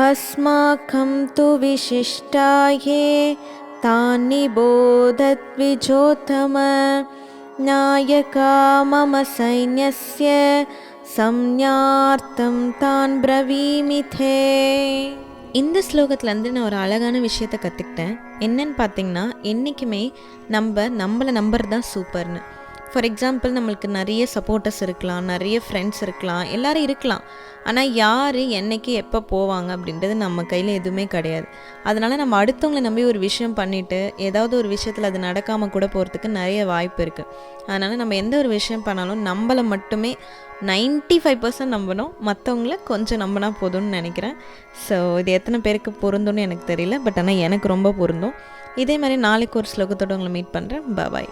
अस्माकं तु विशिष्टाये तानि बोधद्विजोत्तम नायका मम सैन्यस्य संज्ञार्थं तान् ब्रवीमिथे இந்த ஸ்லோகத்துலேருந்து நான் ஒரு அழகான விஷயத்த கற்றுக்கிட்டேன் என்னன்னு பார்த்தீங்கன்னா என்றைக்குமே நம்ம நம்மளை நம்புறது தான் சூப்பர்னு ஃபார் எக்ஸாம்பிள் நம்மளுக்கு நிறைய சப்போர்ட்டர்ஸ் இருக்கலாம் நிறைய ஃப்ரெண்ட்ஸ் இருக்கலாம் எல்லோரும் இருக்கலாம். ஆனால் யார் என்னைக்கு எப்போ போவாங்க அப்படின்றது நம்ம கையில் எதுவுமே கிடையாது. அதனால் நம்ம அடுத்தவங்களை நம்பி ஒரு விஷயம் பண்ணிவிட்டு ஏதாவது ஒரு விஷயத்தில் அது நடக்காமல் கூட போகிறதுக்கு நிறைய வாய்ப்பு இருக்குது அதனால் நம்ம எந்த ஒரு விஷயம் பண்ணாலும் நம்மளை மட்டுமே 95% ஃபைவ் பர்சன்ட் நம்பணும். மற்றவங்கள கொஞ்சம் நம்பினா போதும்னு நினைக்கிறேன். ஸோ இது எத்தனை பேருக்கு பொருந்தும்னு எனக்கு தெரியல பட் ஆனால் எனக்கு ரொம்ப பொருந்தும். இதே மாதிரி நாளைக்கு ஒரு ஸ்லோகத்தோடு உங்களை மீட் பண்ணுறேன் பாய்